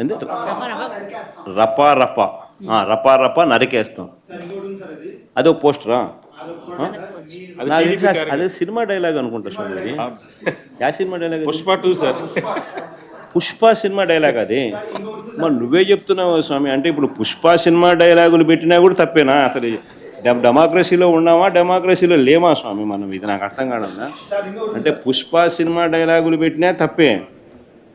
ఏంది? రప రప ఆ, రప రప నరికేస్తాం. అదే ఒక పోస్టరా అది. సినిమా డైలాగ్ అనుకుంటా స్వామి అది yeah cinema dialogue? Pushpa two sir. Pushpa cinema dialogue అది? మరి నువ్వే చెప్తున్నావు స్వామి. అంటే ఇప్పుడు పుష్ప సినిమా డైలాగులు పెట్టినా కూడా తప్పేనా? అసలు డెమోక్రసీలో ఉన్నామా డెమోక్రసీలో లేమా స్వామి? మనం ఇది నాకు అర్థం కాదన్నా అంటే పుష్ప సినిమా డైలాగులు పెట్టినా తప్పే.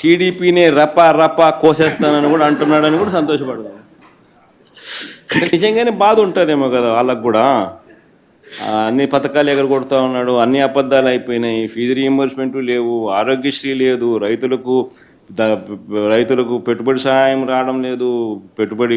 టీడీపీనే రప రప కోసేస్తానని కూడా అంటున్నాడని కూడా సంతోషపడదాం. నిజంగానే బాధ ఉంటుందేమో కదా వాళ్ళకు కూడా. అన్ని పథకాలు ఎగరగొడతా ఉన్నాడు అన్ని అబద్ధాలు అయిపోయినాయి ఫీజు రీఎంబర్స్మెంట్ లేవు ఆరోగ్యశ్రీ లేదు రైతులకు రైతులకు పెట్టుబడి సహాయం రావడం లేదు పెట్టుబడి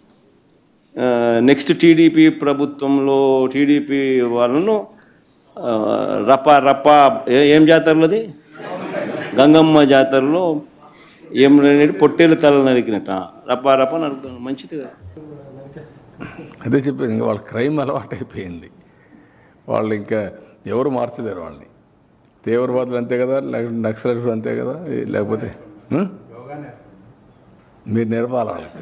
నెక్స్ట్ టీడీపీ ప్రభుత్వంలో టీడీపీ వాళ్ళను రప్ప రప రప ఏ- ఏం జాతరలోది గంగమ్మ జాతరలో ఏం అనేది పొట్టేలు తల నరికినట్ట. రప రప నరుకుతాను మంచిది కదా. అదే చెప్పేది ఇంకా వాళ్ళ క్రైమ్ అలవాటు అయిపోయింది వాళ్ళు ఇంకా ఎవరు మార్చలేరు వాళ్ళని. తీవ్రవాదులు అంతే కదా లేకపోతే నక్సలైట్లు అంతే కదా లేకపోతే మీరు నేర్పాలి వాళ్ళకి.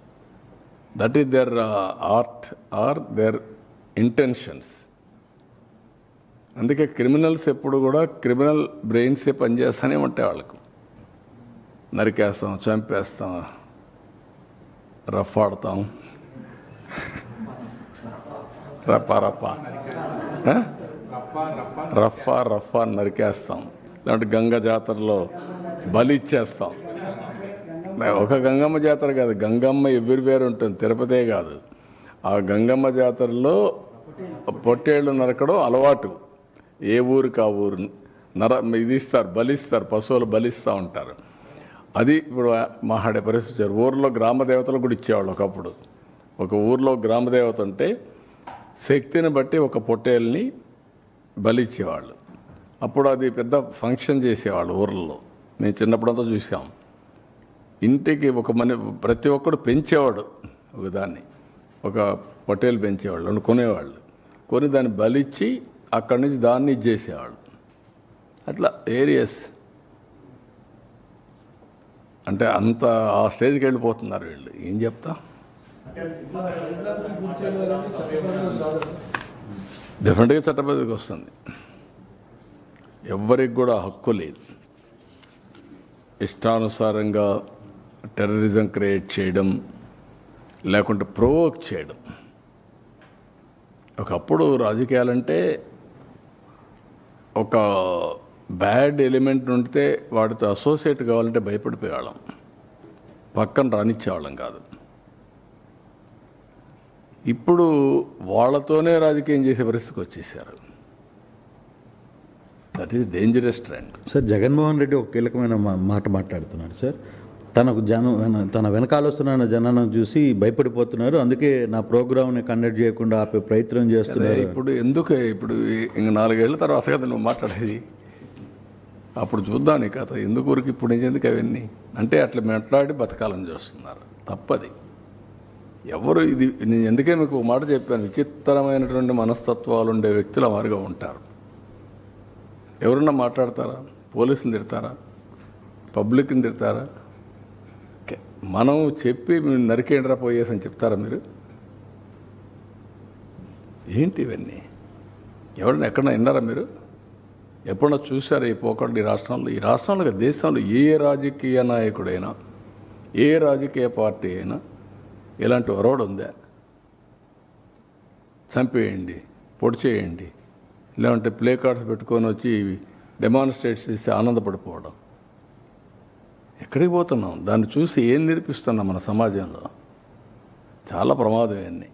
that is their art are their intentions అందుకే క్రిమినల్స్ ఎప్పుడు కూడా క్రిమినల్ బ్రెయిన్సే పనిచేస్తూనే ఉంటాయి వాళ్ళకు. నరికేస్తాం చంపేస్తాం రఫ్ ఆడతాం రఫా రఫా రఫా రఫా నరికేస్తాం. లేదంటే గంగ జాతరలో బలి ఇచ్చేస్తాం. ఒక గంగమ్మ జాతర కాదు గంగమ్మ ఎవ్రీవేర్ ఉంటుంది తిరుపతే కాదు. ఆ గంగమ్మ జాతరలో పొట్టేళ్ళు నరకడం అలవాటు. ఏ ఊరికి ఆ ఊరు నర ఇది ఇస్తారు బలిస్తారు పశువులు బలిస్తూ ఉంటారు. అది ఇప్పుడు మహాడే పరిస్థితి ఊర్లో గ్రామ దేవతలు కూడా ఇచ్చేవాళ్ళు ఒకప్పుడు. ఒక ఊర్లో గ్రామ దేవత ఉంటే శక్తిని బట్టి ఒక పొట్టేల్ని బలిచ్చేవాళ్ళు. అప్పుడు అది పెద్ద ఫంక్షన్ చేసేవాళ్ళు ఊర్లలో. మేము చిన్నప్పుడంతా చూసాము ఇంటికి ఒక మన ప్రతి ఒక్కడు పెంచేవాడు ఒక దాన్ని. ఒక పొటేలు పెంచేవాళ్ళు అంటే కొనేవాళ్ళు. కొని దాన్ని బలిచ్చి అక్కడి నుంచి దాన్ని ఇచ్చేసేవాళ్ళు. అట్లా ఏరియస్. అంటే అంత ఆ స్టేజ్కి వెళ్ళిపోతున్నారు వీళ్ళు. ఏం చెప్తా? డెఫినెట్గా చట్టపతికి వస్తుంది. ఎవ్వరికి కూడా హక్కు లేదు. ఇష్టానుసారంగా టెర్రరిజం క్రియేట్ చేయడం లేకుంటే ప్రోవోక్ చేయడం. ఒకప్పుడు రాజకీయాలంటే ఒక బ్యాడ్ ఎలిమెంట్ ఉంటే వాడితో అసోసియేట్ కావాలంటే భయపడిపోయేవాళ్ళం. పక్కన రానిచ్చేవాళ్ళం కాదు. ఇప్పుడు వాళ్ళతోనే రాజకీయం చేసే పరిస్థితికి వచ్చేసారు. That is dangerous trend sir Jaganmohan Reddy ఒక కీలకమైన మాట మాట్లాడుతున్నాడు సార్. తనకు జనం తన వెనకాల వస్తున్న జనాన్ని చూసి భయపడిపోతున్నారు. అందుకే నా ప్రోగ్రామ్ని కండక్ట్ చేయకుండా ఆపే ప్రయత్నం చేస్తున్నారు. ఇప్పుడు ఎందుకు ఇప్పుడు ఇంక నాలుగేళ్ళ తర్వాత కదా నువ్వు మాట్లాడేది? అప్పుడు చూద్దాం నీ కథ. ఎందుకు ఊరికి ఇప్పుడు నుంచి ఎందుకు అవన్నీ? అంటే అట్లా మాట్లాడి బతకాలని చూస్తున్నారు. తప్పది. ఎవరు ఇది నేను ఎందుకే మీకు మాట చెప్పాను? విచిత్రమైనటువంటి మనస్తత్వాలు ఉండే వ్యక్తులు మారుగా ఉంటారు. ఎవరన్నా మాట్లాడతారా? పోలీసులు తిడతారా? పబ్లిక్ని తిడతారా? మనం చెప్పి నరికేండ్రా పోయేసి అని చెప్తారా మీరు? ఏంటి ఇవన్నీ? ఎవరైనా ఎక్కడన్నా విన్నారా మీరు? ఎప్పుడన్నా చూసారా ఈ పోకండి ఈ రాష్ట్రంలో? ఈ రాష్ట్రంలో దేశంలో ఏ రాజకీయ నాయకుడైనా ఏ రాజకీయ పార్టీ అయినా ఇలాంటి ఒరవడు ఉందా? చంపేయండి పొడి చేయండి లేదంటే ప్లే కార్డ్స్ పెట్టుకొని వచ్చి డెమాన్స్ట్రేట్ చేసి ఆనందపడిపోవడం. ఎక్కడికి పోతున్నాం? దాన్ని చూసి ఏం నేర్పిస్తున్నాం మన సమాజంలో? చాలా ప్రమాదం ఇవన్నీ.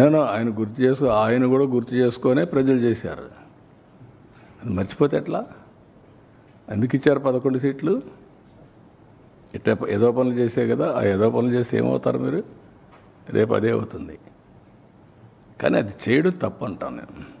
నేను ఆయన గుర్తు చేసుకో ఆయన కూడా గుర్తు చేసుకొనే ప్రజలు చేశారు. అది మర్చిపోతే ఎట్లా? ఎందుకు ఇచ్చారు పదకొండు సీట్లు? ఇట్ట ఏదో పనులు చేసే కదా ఆ ఏదో పనులు చేస్తే ఏమవుతారు మీరు? రేపు అదే అవుతుంది. కానీ అది చేయడం తప్పు అంటాను నేను.